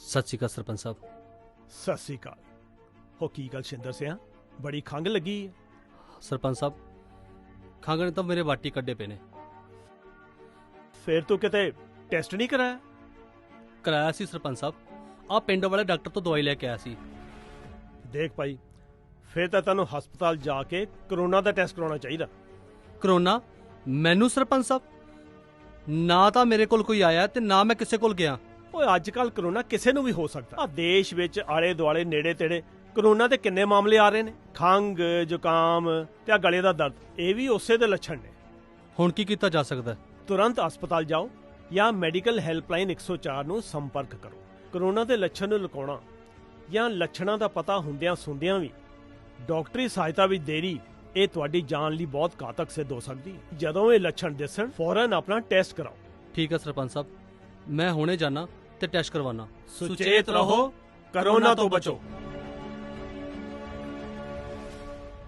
ਸਤਿ ਸ਼੍ਰੀ ਅਕਾਲ ਸਰਪੰਚ ਸਾਹਿਬ। ਸਤਿ ਸ੍ਰੀ ਅਕਾਲ। ਹੋ ਕੀ ਗੱਲ ਸ਼ਿੰਦਰ ਸਿਆ? ਬੜੀ ਖੰਗ ਲੱਗੀ ਹੈ ਸਰਪੰਚ ਸਾਹਿਬ ਖੰਘ ਨੇ ਤਾਂ ਮੇਰੇ ਵਾਟੀ ਕੱਢੇ ਪਏ ਨੇ। ਫੇਰ ਤੂੰ ਕਿਤੇ ਟੈਸਟ ਨਹੀਂ ਕਰਾਇਆ? ਕਰਾਇਆ ਸੀ ਸਰਪੰਚ ਸਾਹਿਬ। ਆ ਪਿੰਡ ਵਾਲੇ ਡਾਕਟਰ ਤੋਂ ਦਵਾਈ ਲੈ ਕੇ ਆਇਆ ਸੀ। ਦੇਖ ਭਾਈ ਫੇਰ ਤਾਂ ਤੈਨੂੰ ਹਸਪਤਾਲ ਜਾ ਕੇ ਕਰੋਨਾ ਦਾ ਟੈਸਟ ਕਰਾਉਣਾ ਚਾਹੀਦਾ। ਕਰੋਨਾ? ਮੈਨੂੰ ਸਰਪੰਚ ਸਾਹਿਬ? ਨਾ ਤਾਂ ਮੇਰੇ ਕੋਲ ਕੋਈ ਆਇਆ ਤੇ ਨਾ ਮੈਂ ਕਿਸੇ ਕੋਲ ਗਿਆ। ਓਏ ਅੱਜ ਕੱਲ ਕਰੋਨਾ ਕਿਸੇ ਨੂੰ ਵੀ ਹੋ ਸਕਦਾ। ਆ ਦੇਸ਼ ਵਿੱਚ ਆਲੇ ਦੁਆਲੇ ਨੇੜੇ ਤੇੜੇ ਕਰੋਨਾ ਦੇ ਕਿੰਨੇ ਮਾਮਲੇ ਆ ਰਹੇ ਨੇ? ਖੰਗ ਜ਼ੁਕਾਮ ਤੇ ਆ ਗਲੇ ਦਾ ਦਰਦ ਇਹ ਵੀ ਉਸੇ ਦੇ ਲੱਛਣ ਨੇ। ਹੁਣ ਕੀ ਕੀਤਾ ਜਾ ਸਕਦਾ? ਤੁਰੰਤ ਹਸਪਤਾਲ ਜਾਓ ਜਾਂ ਮੈਡੀਕਲ ਹੈਲਪਲਾਈਨ 104 ਨੂੰ ਸੰਪਰਕ ਕਰੋ। ਕਰੋਨਾ ਦੇ ਲੱਛਣ ਨੂੰ ਲੁਕਾਉਣਾ ਜਾਂ ਲੱਛਣਾਂ ਦਾ ਪਤਾ ਹੁੰਦਿਆਂ ਸੁੰਦਿਆਂ ਵੀ ਡਾਕਟਰੀ ਸਹਾਇਤਾ ਵਿੱਚ ਦੇਰੀ ਇਹ ਤੁਹਾਡੀ ਜਾਨ ਲਈ ਬਹੁਤ ਘਾਤਕ ਸਿੱਧ ਹੋ ਸਕਦੀ ਹੈ। ਜਦੋਂ ਇਹ ਲੱਛਣ ਦਿਸਣ ਫੌਰਨ ਆਪਣਾ ਟੈਸਟ ਕਰਾਓ। ਠੀਕ ਹੈ ਸਰਪੰਚ ਸਾਹਿਬ। ਮੈਂ ਹੁਣੇ ਜਾਣਾ ਤੇ ਟੈਸਟ ਕਰਵਾਉਣਾ। ਸੁਚੇਤ ਰਹੋ ਕਰੋਨਾ ਤੋਂ ਬਚੋ।